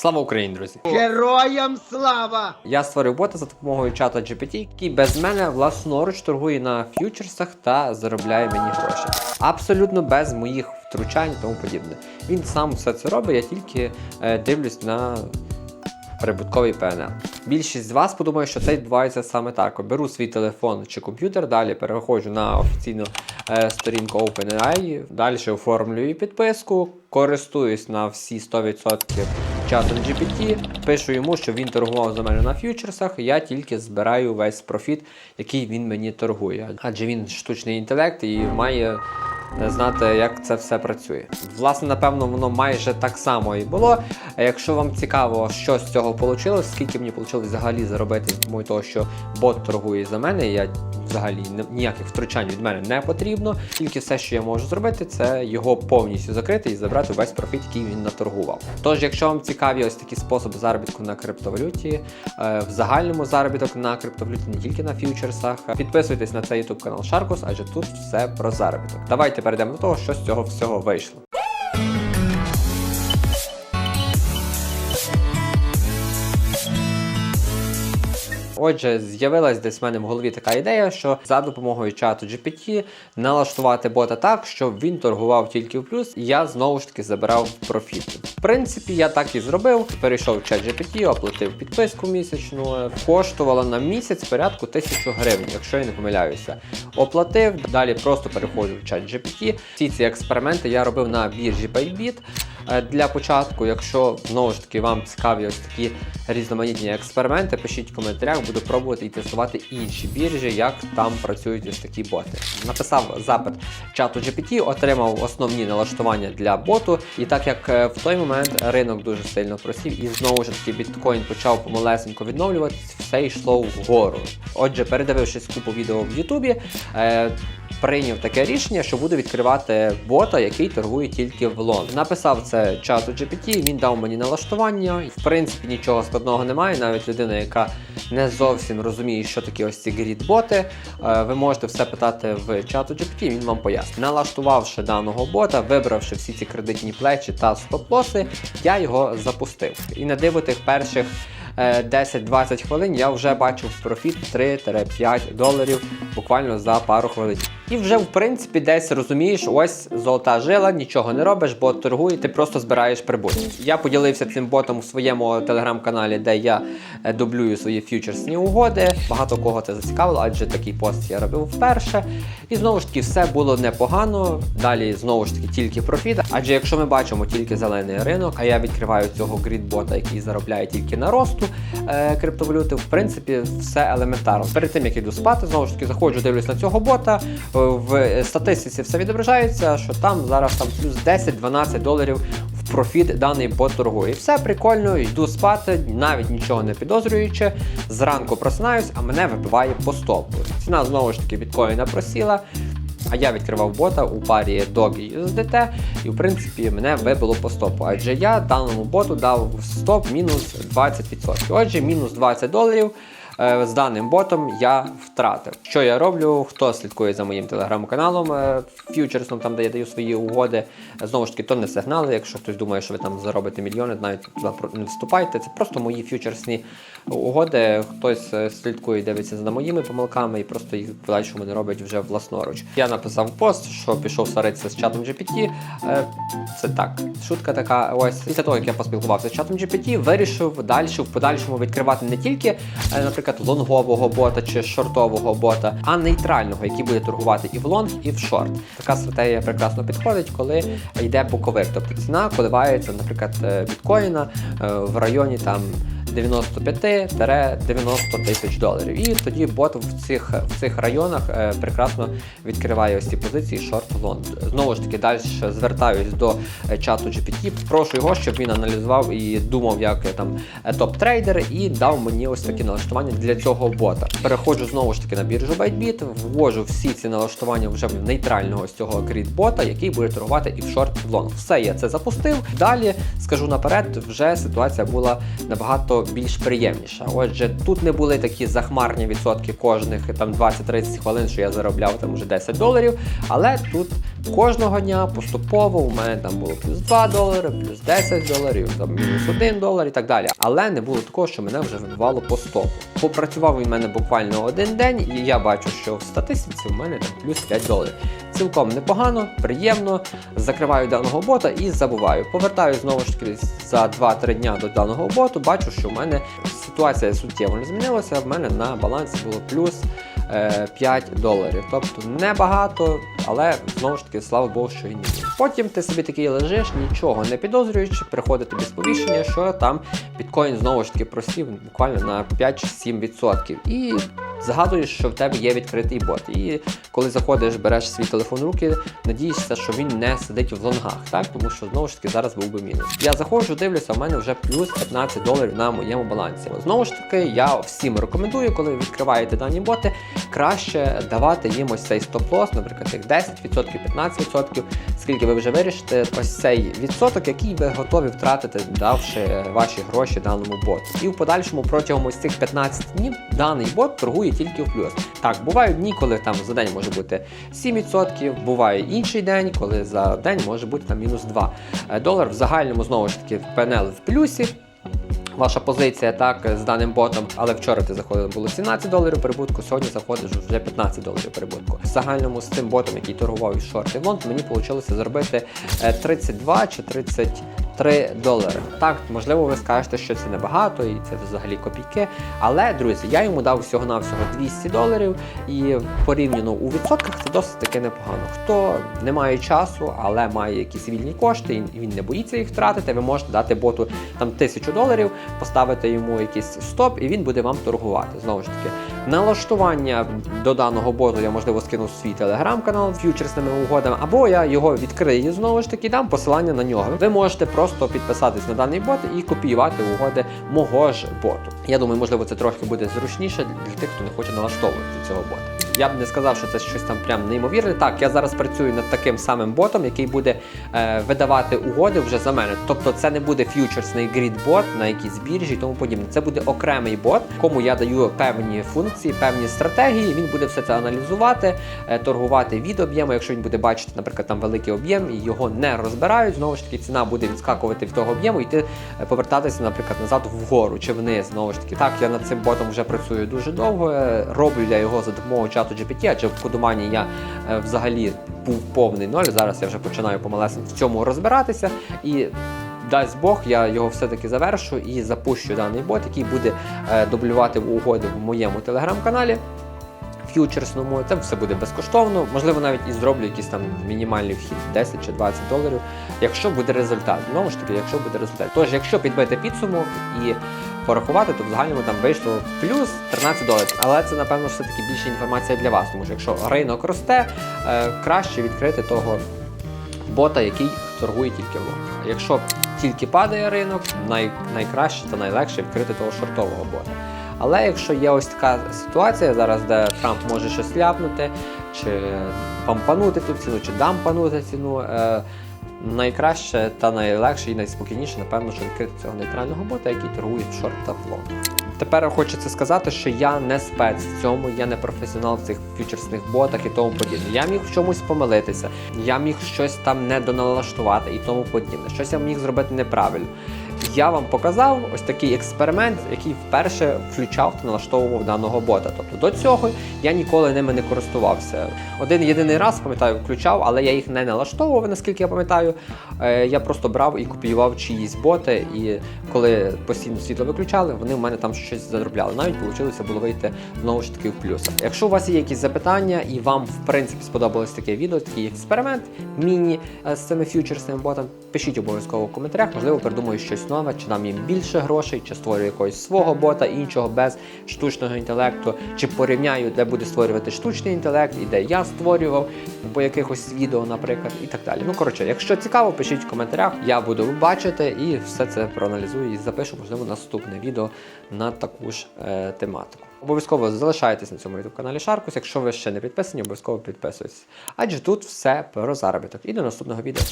Слава Україні, друзі! Героям слава! Я створив бота за допомогою чата GPT, який без мене власноруч торгує на ф'ючерсах та заробляє мені гроші. Абсолютно без моїх втручань і тому подібне. Він сам все це робить, я тільки е, дивлюсь на прибутковий ПНЛ. Більшість з вас подумає, що це відбувається саме так. Беру свій телефон чи комп'ютер, далі переходжу на офіційну е, сторінку OpenAI, далі оформлюю підписку, користуюсь на всі 100% чатом GPT, пишу йому, що він торгував за мене на ф'ючерсах, я тільки збираю весь профіт, який він мені торгує. Адже він штучний інтелект і має знати, як це все працює. Власне, напевно, воно майже так само і було. Якщо вам цікаво, що з цього вийшло, скільки мені вийшло взагалі заробити, тому того, що бот торгує за мене, я взагалі ніяких втручань від мене не потрібно. Тільки все, що я можу зробити, це його повністю закрити і забрати весь профіт, який він наторгував. Тож, якщо вам цікаві ось такі способи заробітку на криптовалюті, е, в загальному заробіток на криптовалюті, не тільки на ф'ючерсах, підписуйтесь на цей YouTube канал Sharkus, адже тут все про заробіток. Давайте перейдемо до того, що з цього всього вийшло. Отже, з'явилась десь в мене в голові така ідея, що за допомогою чату GPT налаштувати бота так, щоб він торгував тільки в плюс, і я знову ж таки забирав профіт. В принципі, я так і зробив. Перейшов в чат GPT, оплатив підписку місячну, коштувало на місяць порядку 1000 гривень, якщо я не помиляюся. Оплатив, далі просто переходжу в чат GPT. Всі ці експерименти я робив на біржі Bybit. Е, Для початку, якщо знову ж таки вам цікаві ось такі різноманітні експерименти, пишіть в коментарях, буду пробувати і тестувати інші біржі, як там працюють ось такі боти. Написав запит чату GPT, отримав основні налаштування для боту. І так як е, в той момент ринок дуже сильно просів, і знову ж таки біткоін почав помалесенько відновлюватись, все йшло вгору. Отже, передивившись купу відео в Ютубі. Е, прийняв таке рішення, що буду відкривати бота, який торгує тільки в лон. Написав це чату GPT, він дав мені налаштування. В принципі, нічого складного немає. Навіть людина, яка не зовсім розуміє, що такі ось ці грід-боти, е, ви можете все питати в чату GPT, він вам пояснить. Налаштувавши даного бота, вибравши всі ці кредитні плечі та стоп-лоси, я його запустив. І на диво тих перших е, 10-20 хвилин я вже бачив профіт 3-5 доларів буквально за пару хвилин. І вже в принципі десь розумієш, ось золота жила, нічого не робиш, бо торгує, ти просто збираєш прибуток. Я поділився цим ботом у своєму телеграм-каналі, де я е, дублюю свої фьючерсні угоди. Багато кого це зацікавило, адже такий пост я робив вперше. І знову ж таки, все було непогано. Далі знову ж таки тільки профіт. Адже якщо ми бачимо тільки зелений ринок, а я відкриваю цього грідбота, який заробляє тільки на росту е, криптовалюти, в принципі, все елементарно. Перед тим як іду спати, знову ж таки заходжу, дивлюсь на цього бота. Е, В статистиці все відображається, що там зараз там плюс 10-12 доларів в профіт даний бот торгує. І все прикольно, йду спати, навіть нічого не підозрюючи. Зранку просинаюсь, а мене вибиває по стопу. Ціна знову ж таки біткоїна просіла. А я відкривав бота у парі Doge USDT, і в принципі мене вибило по стопу. Адже я даному боту дав стоп мінус 20%. Отже, мінус 20 доларів. Е, З даним ботом я втратив. Що я роблю? Хто слідкує за моїм телеграм-каналом е, фьючерсом, там де я даю свої угоди. Знову ж таки, то не сигнали. Якщо хтось думає, що ви там заробите мільйони, навіть туди не вступайте. Це просто мої фьючерсні угоди. Хтось е, слідкує, дивиться за моїми помилками і просто їх в подальшому не робить вже власноруч. Я написав пост, що пішов сваритися з чатом GPT. Це так, шутка така. Ось після того, як я поспілкувався з чатом GPT, вирішив далі в подальшому відкривати не тільки, е, наприклад, лонгового бота чи шортового бота, а нейтрального, який буде торгувати і в лонг, і в шорт. Така стратегія прекрасно підходить, коли йде боковик. Тобто ціна коливається, наприклад, е, біткоїна е, в районі там. 95-90 тисяч доларів. І тоді бот в цих, в цих районах е, прекрасно відкриває ось ці позиції шорт лонг. Знову ж таки, далі звертаюсь до е, чату GPT. Прошу його, щоб він аналізував і думав, як там е, топ-трейдер, і дав мені ось такі налаштування для цього бота. Переходжу знову ж таки на біржу Bytebit, ввожу всі ці налаштування вже в нейтрального ось цього грід-бота, який буде торгувати і в шорт в лонг. Все, я це запустив. Далі скажу наперед, вже ситуація була набагато більш приємніша. Отже, тут не були такі захмарні відсотки кожних там 20-30 хвилин, що я заробляв там вже 10 доларів. Але тут кожного дня поступово у мене там було плюс 2 долари, плюс 10 доларів, там мінус 1 долар і так далі. Але не було такого, що мене вже вибивало по стопу. Попрацював він в мене буквально один день, і я бачу, що в статистиці у мене там плюс 5 доларів. Цілком непогано, приємно. Закриваю даного бота і забуваю. Повертаю знову ж таки за 2-3 дня до даного боту. Бачу, що в мене ситуація суттєво не змінилася. В мене на балансі було плюс е, 5 доларів. Тобто небагато, але знову ж таки, слава Богу, що він є. Потім ти собі такий лежиш, нічого не підозрюючи, приходить тобі сповіщення, що там біткоін знову ж таки просів буквально на 5-7%. І згадуєш, що в тебе є відкритий бот. І коли заходиш, береш свій телефон в руки, надієшся, що він не сидить в лонгах, так? Тому що знову ж таки зараз був би мінус. Я заходжу, дивлюся, в мене вже плюс 15 доларів на моєму балансі. Знову ж таки, я всім рекомендую, коли відкриваєте дані боти, краще давати їм ось цей стоп-лосс, наприклад, як 10%, 15%, скільки ви вже вирішите, ось цей відсоток, який ви готові втратити, давши ваші гроші даному боту. І в подальшому протягом ось цих 15 днів даний бот торгує тільки в плюс. Так, бувають дні, коли там за день може бути 7%, буває інший день, коли за день може бути там мінус 2. Е, Долар в загальному знову ж таки в ПНЛ в плюсі. Ваша позиція так з даним ботом, але вчора ти заходив було 17 доларів прибутку, сьогодні заходиш вже 15 доларів прибутку. В загальному з цим ботом, який торгував із шорт і в мені вийшло заробити е, 32 чи 33 долари. Так, можливо, ви скажете, що це небагато і це взагалі копійки. Але, друзі, я йому дав всього-навсього 200 доларів, і порівняно у відсотках це досить таки непогано. Хто не має часу, але має якісь вільні кошти, і він не боїться їх втратити, ви можете дати боту там 1000 доларів, поставити йому якийсь стоп, і він буде вам торгувати. Знову ж таки, налаштування до даного боту я можливо скину в свій телеграм-канал з ф'ючерсними угодами, або я його відкрию знову ж таки, дам посилання на нього. Ви можете просто підписатись на даний бот і копіювати угоди мого ж боту. Я думаю, можливо, це трохи буде зручніше для тих, хто не хоче налаштовувати цього бота. Я б не сказав, що це щось там прям неймовірне. Так, я зараз працюю над таким самим ботом, який буде е, видавати угоди вже за мене. Тобто це не буде ф'ючерсний грід-бот на якійсь біржі і тому подібне. Це буде окремий бот, кому я даю певні функції, певні стратегії. Він буде все це аналізувати, е, торгувати від об'єму. Якщо він буде бачити, наприклад, там великий об'єм і його не розбирають, знову ж таки ціна буде відскакувати від того об'єму і йти е, повертатися, наприклад, назад вгору чи вниз. Знову ж таки, так я над цим ботом вже працюю дуже довго. е, Роблю я його за допомогою чату GPT, адже в кодумані я е, взагалі був повний ноль. Зараз я вже починаю помалесенько в цьому розбиратися і. Дасть Бог, я його все-таки завершу і запущу даний бот, який буде е, дублювати угоди в моєму телеграм-каналі ф'ючерсному. Це все буде безкоштовно. Можливо, навіть і зроблю якийсь там мінімальний вхід 10 чи 20 доларів, якщо буде результат. Знову ж таки, якщо буде результат. Тож, якщо підбити підсумок і порахувати, то в загальному там вийшло плюс 13 доларів. Але це, напевно, все-таки більше інформація для вас, тому що якщо ринок росте, е, краще відкрити того бота, який торгує тільки в лонг. Якщо тільки падає ринок, най, найкраще та найлегше відкрити того шортового бота. Але якщо є ось така ситуація зараз, де Трамп може щось ляпнути, чи пампанути ту ціну, чи дампанути ціну, е, найкраще та найлегше і найспокійніше, напевно, що відкрити цього нейтрального бота, який торгує в шорт та флот. Тепер хочеться сказати, що я не спец в цьому, я не професіонал в цих фьючерсних ботах і тому подібне. Я міг в чомусь помилитися, я міг щось там недоналаштувати і тому подібне. Щось я міг зробити неправильно. Я вам показав ось такий експеримент, який вперше включав та налаштовував даного бота. Тобто до цього я ніколи ними не користувався. Один єдиний раз, пам'ятаю, включав, але я їх не налаштовував, наскільки я пам'ятаю. Е, Я просто брав і копіював чиїсь боти, і коли постійно світло виключали, вони в мене там щось заробляли. Навіть вийшло було вийти знову ж таки в плюс. Якщо у вас є якісь запитання і вам в принципі сподобалось таке відео, такий експеримент міні е, з цими фьючерсними ботами, пишіть обов'язково в коментарях. Можливо, придумаю щось нове, чи дам їм більше грошей, чи створю якогось свого бота, іншого без штучного інтелекту, чи порівняю, де буде створювати штучний інтелект і де я створював по якихось відео, наприклад, і так далі. Ну коротше, якщо цікаво, пишіть в коментарях. Я буду бачити і все це проаналізую і запишу, можливо, наступне відео на таку ж е, тематику. Обов'язково залишайтесь на цьому youtube каналі Шаркус. Якщо ви ще не підписані, обов'язково підписуйтесь. Адже тут все про заробіток. І до наступного відео.